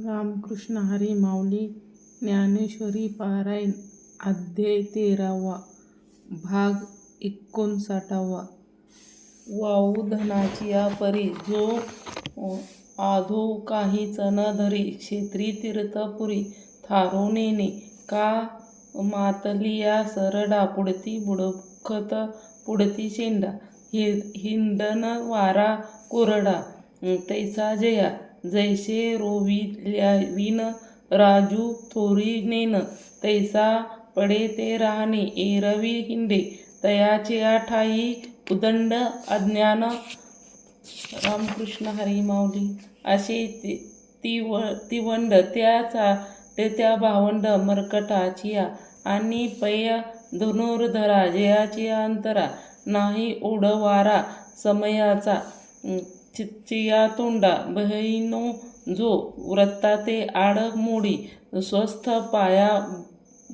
रामकृष्ण हरी माऊली ज्ञानेश्वरी पारायण अध्याय तेरावा भाग एकोणसाठावा. वाऊ धनाचिया परी जो आधो काहीच न धरी क्षेत्री तीर्थपुरी थारो का का मातलिया सरडा पुढती बुडखत पुढती शेंडा हिंडन वारा कोरडा तैसा जया जैसे रोविल्याविन राजू थोरी नेन तैसा पडे ते राहणे एरवी हिंडे तयाचे ठाई उदंड अज्ञान रामकृष्ण हरी माऊली असे तिव तिवंड त्याचा त्या भावंड मरकटाचिया आणि पय धनुर्धरा जयाची अंतरा नाही ओढवारा समयाचा चिया तोंडा बहिनो जो व्रताते आड मोडी स्वस्थ पाया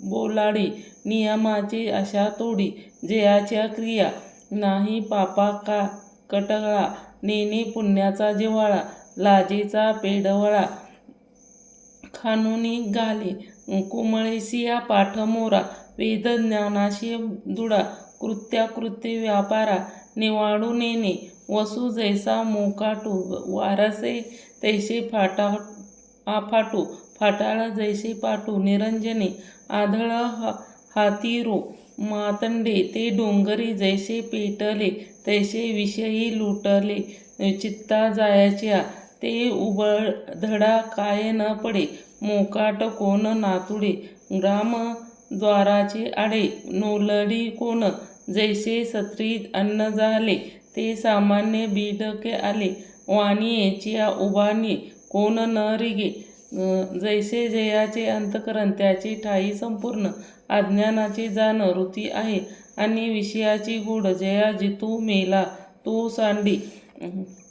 बोलाडी नियमाची अशा तोडी जयाच्या क्रिया नाही पापा का कटगळा नेने पुण्याचा जिव्हाळा लाजेचा पेडवळा खानुनी घाले कुमळेसिया पाठमोरा वेद ज्ञानाशी दुडा कृत्याकृत्य व्यापारा निवाडू नेणे वसू जैसा मोकाटू वारसे तैसे फाटा आफाटू फाटाळ जैसे पाटू निरंजने आधळ हातीरो मातंडे ते डोंगरी जैसे पेटले तैसे विषयी लुटले चित्ता जायच्या ते उबधडा काय न पडे मोकाट कोण नातुडे ग्रामद्वाराचे आडे नोलडी कोण जैसे सत्री अन्न झाले ते सामान्य बिडके आले. वाणियेच्या उभानी कोण न रिगे. जैसे जयाचे अंतकरण त्याची ठाई संपूर्ण. अज्ञानाची जाण वृत्ती आहे आणि विषयाची गुढ. जया जितू मेला तो सांडी.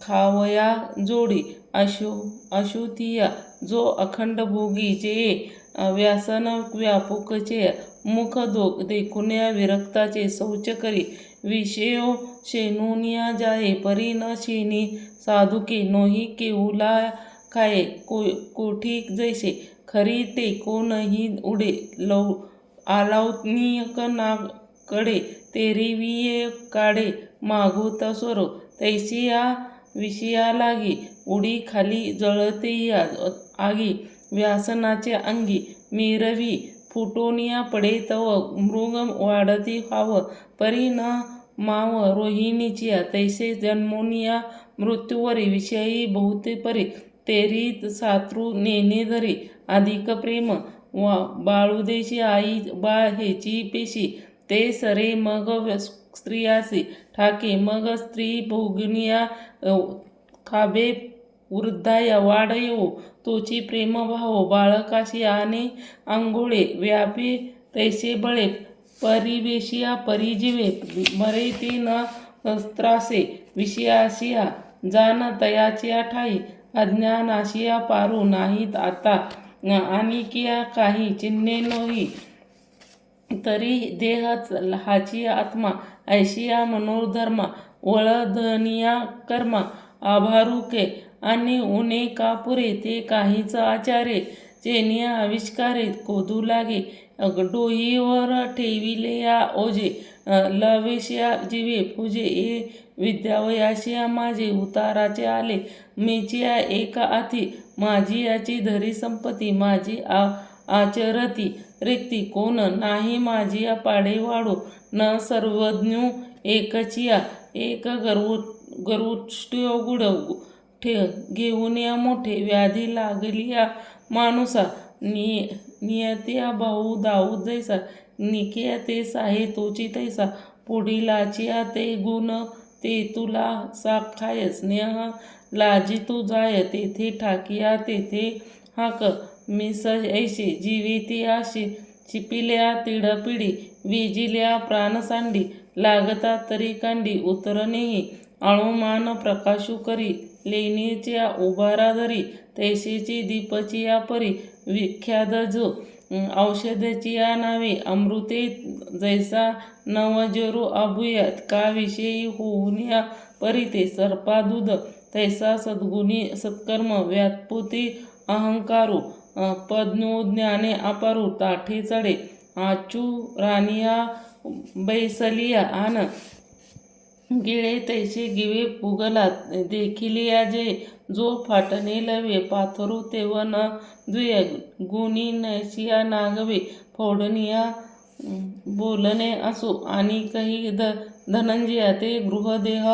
खावया जोडी. अशु अशुतिया जो अखंड भोगी. जे व्यासन व्यापकचे मुख दो देखुन्या विरक्ताचे शौच करी. विषयो शेनुनिया जाये परी न शेनी. साधुके नोही केऊला खाये को कोठी जैसे. खरी ते कोणही उडे लव आलावनियक नाकडे तेरिविये काढे मागोत स्वरो तैसिया विषया लागी. उडी खाली जळते या आगी. व्यासनाचे अंगी. मिरवी फुटोनिया पडे तव. मृग वाढती व्हावं. परी न माव रोहिणीचिया तैसे जन्मोनिया मृत्यूवरी विषयी बहुते परी तेरी सात्रू नेने धरी अधिक प्रेम. वा बाळुदेशी आई बाळ हेची पेशी. ते सरे मग स्त्रियासी ठाके. मग स्त्री भोगनिया खाबे वृद्धाया वाढ येवो. तोची प्रेमभाव बाळकाशी आणि आंघोळे व्यापी तैसे बळे. परिवेशिया परिजीवे मरे न त्रासे विषयाशिया जान तयाचिया ठाई अज्ञानाशिया पारू नाहीत आता आणि किया काही चिन्हे नोही तरी देहच हाची आत्मा ऐशिया मनोधर्मा वळधनिया कर्मा आभारुके आणि उणे कापुरे ते काहीच आचारे चेनिया आविष्कारे कोदू लागे डोईवर ठेविले या ओझे लवेशिया जीवे पूजे ए विद्यावयाशिया माझे उताराचे आले मीचिया एका आती माझी याची धरी संपत्ती माझी आ आचरती रिक्ती कोण नाही माझी पाडे वाढो न सर्वज्ञ एकचिया एक गर्व गर्वुष्ट्यो गुड ठे घेऊन या मोठे व्याधी लागली या माणूसा नि नियत्या भाऊ दाऊ जैसा निकिया ते साहे तोची तैसा पुढीलाचिया ते गुण ते तुला साखाय स्नेह लाजी तू जाय तेथे ठाकिया तेथे हाक मिस ऐशी जीविती आशी चिपिल्या तिडपिडी विजिल्या प्राणसांडी लागता तरी कांडी उतरणेही अणुमान प्रकाशू करी लेणीच्या उभारा धरी तैसेची दीपचिया परी विख्यात जो औषधचिया नावे अमृते जैसा नवजरो अभूयात का विषयी होऊन या परिते सर्पा दूध तैसा सद्गुणी सत्कर्म व्यात्पोती अहंकारू पद्मोज्ञाने अपारू ताठे चढे आचू रानिया बैसलिया आन गिळे तैसे गिवे पुगला देखिलिया जे जो फाटणे लवे पाथरू तेव न द्विय गुणी नैसिया नागवे फोडनिया बोलणे असो. आणि काही ध धनंजया ते गृहदेह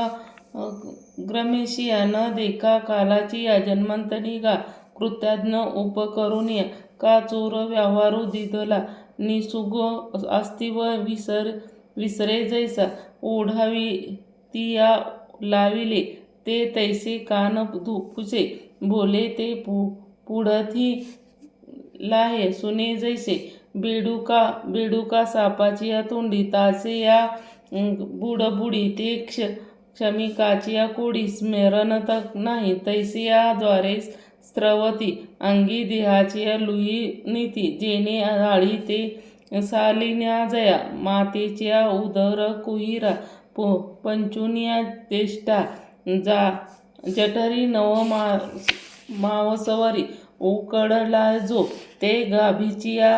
ग्रमेशिया न देखा कालाची या जन्मंतनी गा कृत्याज्ञ उपकरुनिया का चोर व्यवहारू दिदला. निसुग अस्तिव विसर विसरे जैसा ओढावी तिया लाविले ते तैसे कान धुपुचे बोले ते पु पुढथी लाहे सुने जैसे बेडुका बेडुका सापाची या तोंडी तासे या बुडबुडी ते क्ष क्षमिकाची या कोडी स्मरण तक नाही तैसे याद्वारे स्त्रवती अंगी देहाची या लुई नीती जेणे आळी ते सालिन्या जया मातेच्या उदर कुहिरा प पंचुनिया तेष्टा जा जठरी नव मा मावसवरी उकडला जो ते गाभीचिया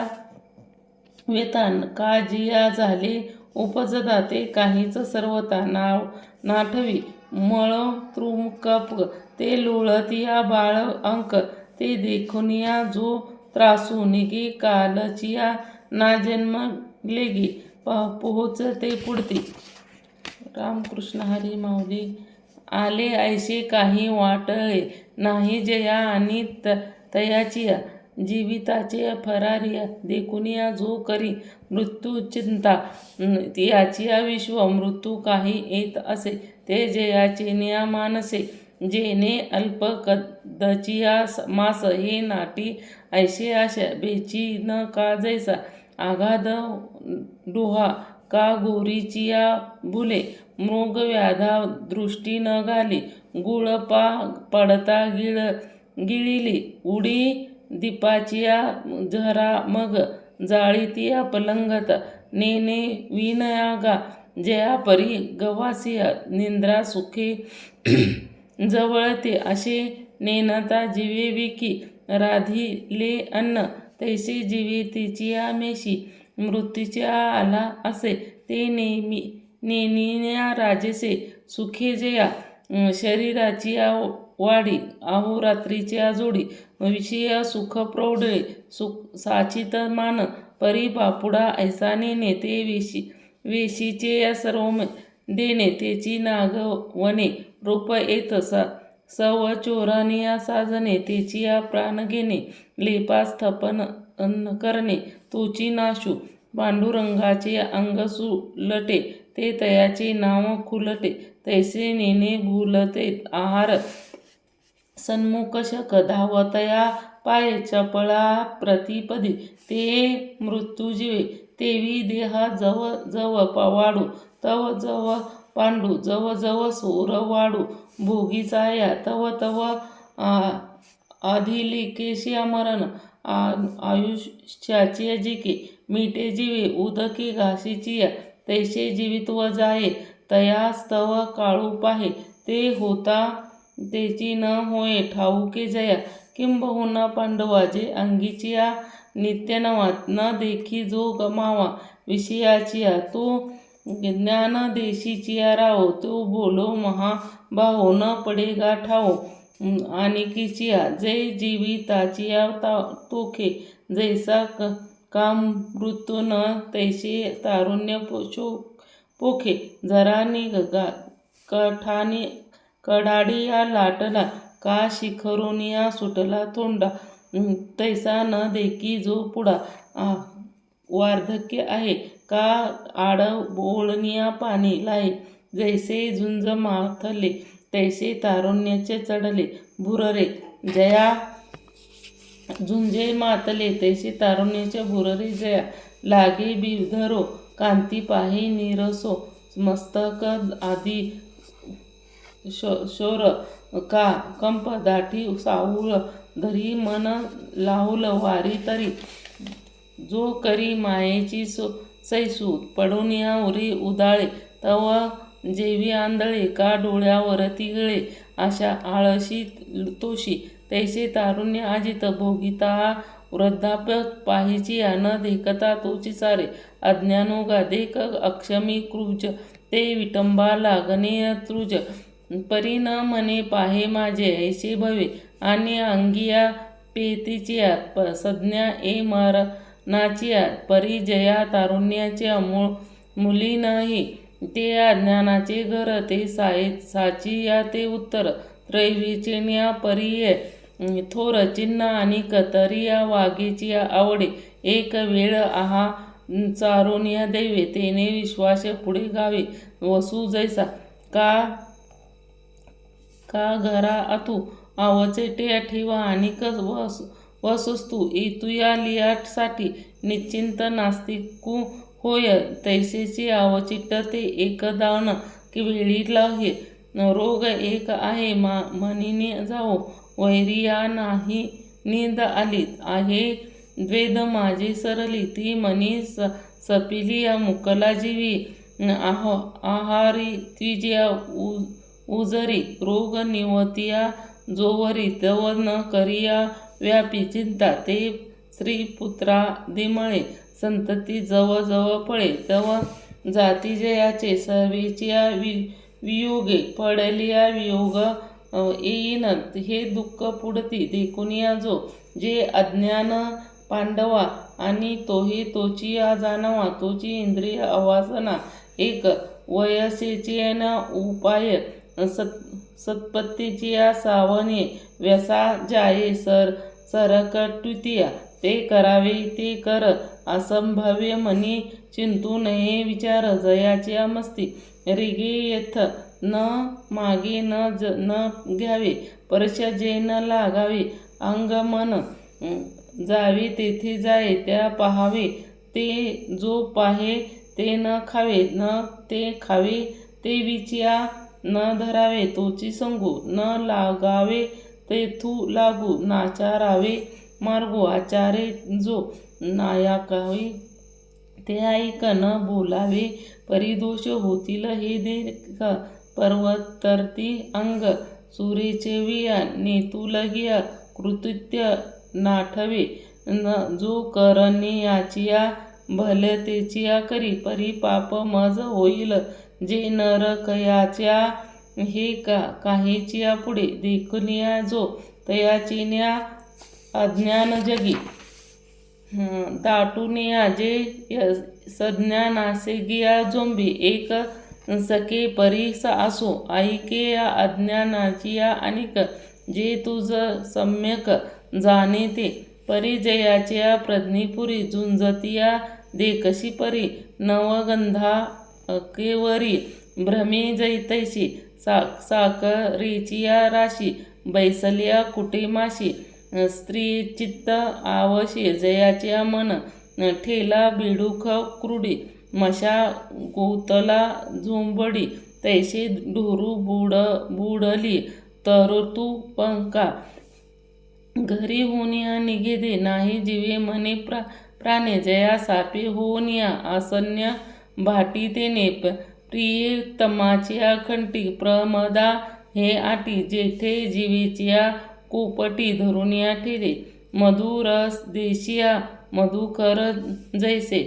वेतान काजिया झाले उपजदा ते काहीच सर्वता नाव नाठवी मळ तृकप ते लोळतिया बाळ अंक ते देखुनिया जो त्रासू निगे कालचिया ना जन्म लेगी पा पोहोचते पुढती. रामकृष्ण हरी माऊली आले ऐसे काही वाटळे नाही जया आणि त तयाचिया जीविताचे फरारी देखुनिया जो करी मृत्यू चिंता. याची विश्व मृत्यू काही येत असे ते जयाचे निया मानसे. जेने अल्प कदचिया मास हे नाटी ऐशे आशा बेची न का जैसा. आघाद डोहा का गोरीचिया बुले मृग व्याधा दृष्टी न घाली गुळपा पडता गिळ गिळिली उडी दीपाचिया झरा मग जाळीतिया पलंगत नेने विनयागा जया परी गवासिया निंद्रा सुखे जवळते असे नेनता जिवे विकी राधिले अन्न तैसे जीवितीची आमेशी मेशी मृत्यूच्या आला असे. ते नेमी नेनिया राजेसे सुखे जया. शरीराची वाढी अहोरात्रीच्या जोडी. विषय सुख प्रौढे सुख साचित मान. परी बापुडा ऐसा नेने ते वेशी वेशीचे या सर्व देणे. त्याची नागवणे रूप येत असा सव चोरानिया साजणे तेची या प्राण घेणे लेपास अन्न करणे तुची नाशू पांडुरंगाचे अंग सुलटे ते तयाचे नाव खुलटे तैसे नेने भूलते आहार. सन्मुख शक धावतया पाय चपळा प्रतिपदी ते मृत्यूजीवे तेवी देहा जव जव वाढू तव जव पांडू जव जव सोर वाडू भोगीचा या तव तव अधिलिकेशी मरण आयुष्याची जिके मिटे जीवे उदकी घाशीची या तैसे जीवित्व जाये. तया स्तव काळू पाहे ते होता तेची न होय. ठाऊके जया किंबहुना पांडवा जे अंगीचिया नित्य नवा न देखी जो गमावा. विषयाचिया तो ज्ञान देशीचिया राहो तो बोलो महाबाहो न पडेगा ठाओ आणि किचिया जे जीविताचिया ता तोखे जैसा क काम मृत्यू न तैसे तारुण्य पोशो पोखे जरा निग गा कठाने कडाडिया लाटला का शिखरोनिया सुटला तोंडा. तैसा न देखी जो पुढा वार्धक्य आहे. का आड बोळनिया पाणी लाये जैसे झुंज माथले तैसे तारुण्याचे चढले भुररे. जया झुंजे मातले तैसे तारुण्याचे भुररे. जया लागे बिधरो कांती पाहे निरसो मस्तक आदी शोर का कंप दाठी साऊळ धरी मन लावलं वारी तरी. जो करी मायेची सो सैसू पडून या उरी उदाळे तव जेवी आंधळे का डोळ्यावर तिगळे अशा आळशी तोशी तैसे तारुण्य आजित भोगिता वृद्धाप्य पाहिची न देखता तोची सारे अज्ञानोगा देख अक्षमी क्रुज ते विटंबा लागणे तृज परी म्हणे पाहे माझे ऐसे भवे आणि अंगिया पेतीची प संज्ञा ए मार परी जया तारुण्याच्या अमोळ मुली नाही ते अज्ञानाचे घर ते साय साची या ते उत्तर. त्रैविचिन्या परिये थोर चिन्ह आणि कतरी या वाघेची आवडे. एक वेळ आहा चारून या दैवे तेने विश्वास पुढे गावे वसू जैसा का का घरा आतू? आवचेटे ठेवा आणि कस वस? वसुस्तू इतुयालियाटसाठी निश्चिंत नास्तिकू होय तैसेची आवचिटते ते एक वेळीला हे. रोग एक आहे मा म्हणीने जाओ वैरिया नाही निंद आली. आहे द्वेद माझी सरली ती मनी स सपिली या मुकला जीवी. आह आहारी त्विजिया उ उजरी रोग निवतिया जोवरी तव न करिया व्यापी चिंता ते स्त्रीपुत्रा दिमळे संतती जवळजवळ पळे. फळे तव जाती जयाचे सर्वेचिया वि वियोगे पडलिया वियोग येईन हे दुःख पुढती देखुनिया जो जे अज्ञान पांडवा आणि तोही तोची या जाणवा तोची इंद्रिय अवासना एक वयसेची ना उपाय सत सत्पत्तीची या सावने व्यसा जाये सर सरकटुतिया ते करावे ते कर असंभव्य म्हणे चिंतू नये विचार जयाच्या मस्ती रिगे येथ न मागे न ज न घ्यावे परश जे न लागावे अंग मन जावे तेथे जाय त्या पहावे ते जो पाहे ते न खावे न ते खावे ते विचिया न धरावे तोची संगू न लागावे तेथू लागू नाचारावे मार्गो आचारे जो नायाकावे ते ऐक न बोलावे. परिदोष होतील हे देख पर्वतरती अंग. सुरेचे विया नेतुलगिया कृतित्य नाठवे. न जो करनियाचिया भलतेचिया करी परी पाप मज होईल. जे नरकयाच्या हे का काहीचिया पुढे देखुनिया जो तयाचिन्या अज्ञान जगी. दाटुनिया जे सज्ञानासे गिया जोंबी एक सके परी असो. ऐके या अज्ञानाची या अनेक जे तुझ सम्यक जाणे ते परिजयाच्या प्रज्ञीपुरी झुंजतिया देखशी परी नवगंधा केवरी भ्रमे जैतैशी सा साकरीचिया राशी बैसल्या कुटेमाशी स्त्री चित्त आवशी जयाच्या मन ठेला बिडुख क्रुडी मशा गोतला झोंबडी तैसे ढोरू बुड बुडली तरतू पंका घरी होनिया निघेदे नाही जीवे मने प्रा प्राणे जया सापे होनिया आसन्य भाटी ते नेप तमाचिया खंटी प्रमदा हे आटी जेथे जीवेचिया कोपटी या ठेरे मधुरस देशिया मधुकर जैसे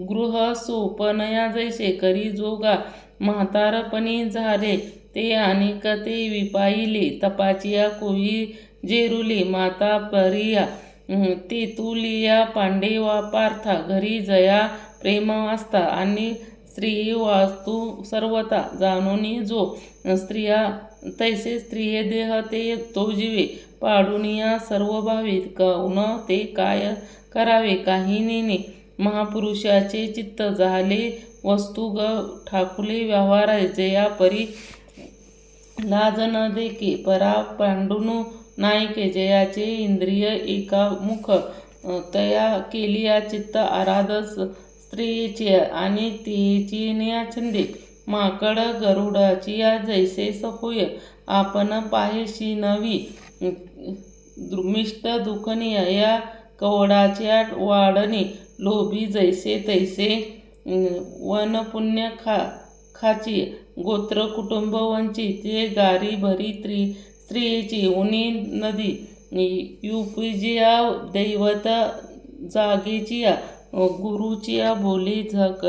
गृह सोपनया जैसे करी जोगा म्हातारपणी झाले ते अनेक ते विपाईले तपाचिया कोही जेरुली माता परिया तेतुलिया पांडेवा पार्था घरी जया प्रेम वाचता आणि स्त्री वास्तू सर्वता जाणूनी जो स्त्रिया तैसे स्त्रिये देह ते तो जीवे. पाडुनिया सर्व भावित कौन ते काय करावे? काही नेने महापुरुषाचे चित्त झाले वस्तू ग ठाकुले व्यवहार जया परी लाज न देके परा पांडुनु नायके जयाचे इंद्रिय एका मुख तया केलिया चित्त आराधस स्त्रीची आणि तिची छंदे माकड गरुडाची या जैसे होय आपण पाहेशी नवी. मिष्ट दुखनिय या कवडाच्या वाढणे. लोभी जैसे तैसे वनपुण्य खा खाची. गोत्र कुटुंब वंचित. गारी भरी त्रि स्त्रीची उनी नदी. युपिजिया दैवत जागेचिया गुरुचिया बोली झक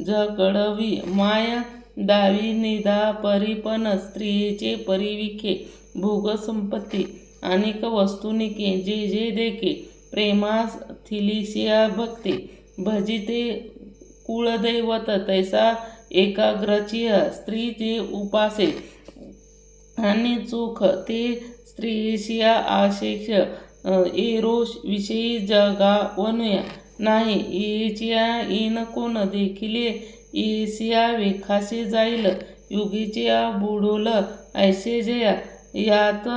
झकडवी माय दावी निदा परिपण स्त्रियेचे परिविखे भोगसंपत्ती. अनेक वस्तुनिके जे जे देखे. प्रेमास थिलिशिया भक्ती. भजिते कुळदैवत तैसा एकाग्रचिय स्त्री जे उपासे. आणि चोख ते स्त्रियेशिया आशेष एरोष विषयी जगावनया. नाही. इचिया इन कोण देखिले इसिया वेखासे जाईल. युगीचिया बुडोल ऐसे जया यात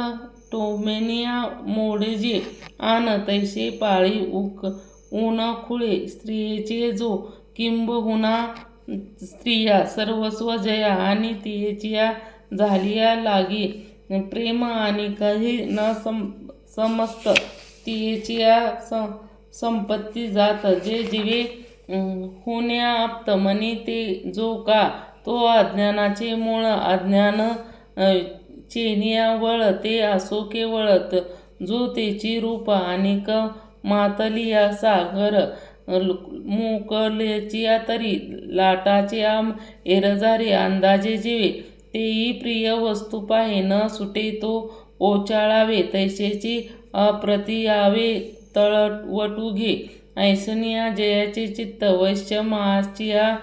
टोमेनिया मोडेजे आन तैसे पाळी उक ऊन खुळे स्त्रियेचे जो किंबहुना स्त्रिया सर्वस्व जया आणि तियेचिया झालिया लागी. प्रेम आणि काही न सम समस्त तियेचिया स संपत्ती जात जे जीवे होण्या आप्त मनी ते जो का तो अज्ञानाचे मूळ अज्ञान चेनिया वळ ते असो केवळत जो तेची रूप क मातलिया सागर मोकल्याचिया तरी लाटाचे आम एरजारे अंदाजे जीवे तेही प्रिय वस्तू पाहे न सुटे तो ओचाळावे तैसेची अप्रतियावे तळवटू घे ऐसनिया जयाचे चित्त वैश्य माचिया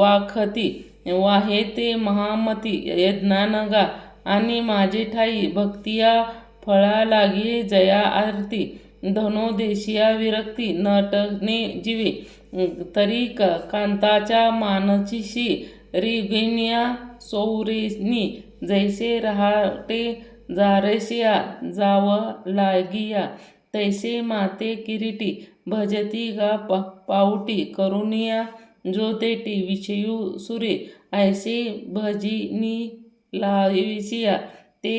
वाखती. वाहे ते महामती यज्ञानगा आणि माझे ठाई भक्तिया फळा लागे जया आरती. धनोदेशिया विरक्ती नटने जीवे. तरी कांताच्या मानचिशी रिगिनिया सौरेनी. जैसे रहाटे जारेशिया जाव लागिया तैसे माते किरीटी भजती गा पा पावटी करुनिया जो तेटी विषयू सुरे ऐसे भजिनी लाविसिया ते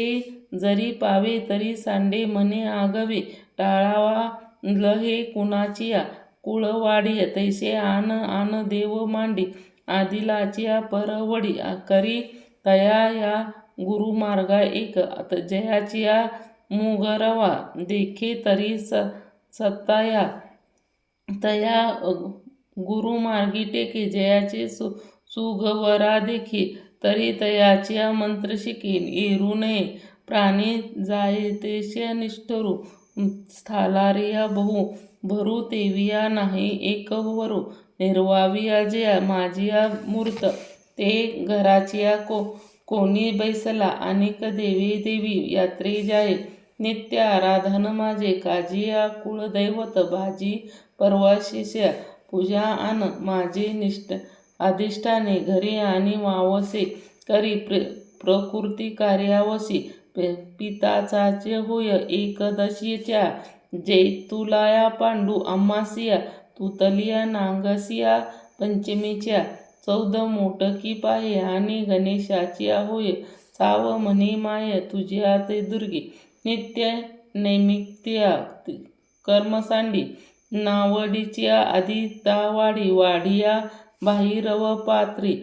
जरी पावे तरी सांडे मने आगवे टाळावा लहे कुणाचिया कुळवाडी तैसे आन आन देव मांडी आदिलाचिया परवडी करी तया या गुरुमार्गा एक जयाचिया मुगरवा देखे तरी स सत्ताया तया गुरुमार्गी टेके जयाचे सु सुगवरा देखी तरी तयाच्या मंत्र शिकीन. येरू नये प्राणी जायतेशे निष्ठरू. स्थालारिया बहु भरू तेविया नाही एक वरू. निर्वाविया जया माझिया मूर्त. ते घराचिया को कोणी बैसला अनेक देवी देवी यात्रे जाये. नित्य आराधन माझे काजिया कुळदैवत भाजी परवाशिष्या पूजा आन माझे निष्ठ अधिष्ठाने घरी आणि मावसे करी प्र प्रकृती कार्यावशी पिताचाचे होय एकदशीच्या जैतुलाया पांडू अम्मासिया तुतलिया नांगसिया पंचमीच्या चौद मोटकी पाहे आणि गणेशाची होय साव म्हणे माय तुझ्या ते दुर्गी नित्य नैमित्या कर्मसांडी. नावडीच्या आधी तावाडी वाढिया बाहिरव पात्री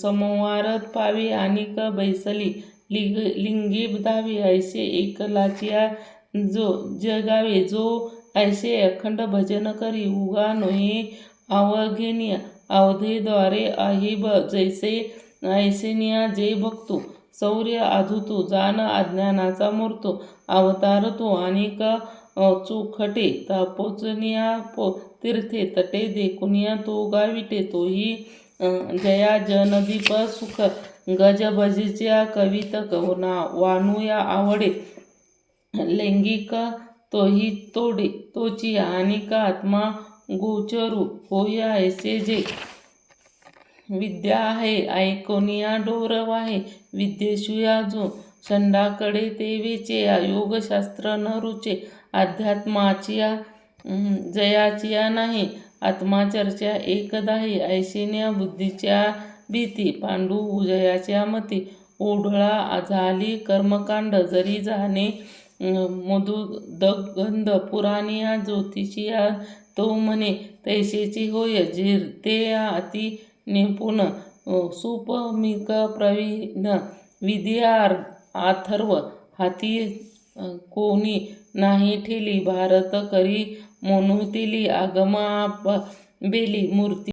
समवारत पावे आणि क बैसली लिग लिंगी धावी ऐसे एकलाचिया जो जगावे जो ऐसे अखंड भजन करी उगा नोहे अवघेनिया अवधेद्वारे আহিब जैसे ऐसेनिया जे भक्तो. शौर्य आधुतो जान अज्ञानाचा मूर्तो अवतारतो अनेक चोखटे तापोचनिया पो तीर्थे तटे देखुनिया तो गाविटे तोही जया जनदीप सुख गजबजीच्या कवितक ना वाणूया आवडे लैंगिक तोही तोडे तोची अनेक आत्मा गोचरू होया ऐसे जे. विद्या आहे ऐकोनिया डोरव आहे विद्येशुया जो षंडाकडे ते या योगशास्त्र न रुचे अध्यात्माचिया जयाचिया नाही. आत्माचर्चा एकदाही ऐशिन्या बुद्धीच्या भीती पांडू उजयाच्या मती. ओढळा झाली कर्मकांड जरी जाणे मधुदगंध पुराणिया ज्योतिषिया तो म्हणे तैसेची होय जिरते अति निपुण. सुपमिक प्रवीण विद्या अथर्व हाती कोणी नाही ठेली. भारत करी मोनुतिली आगमा बेली मूर्ती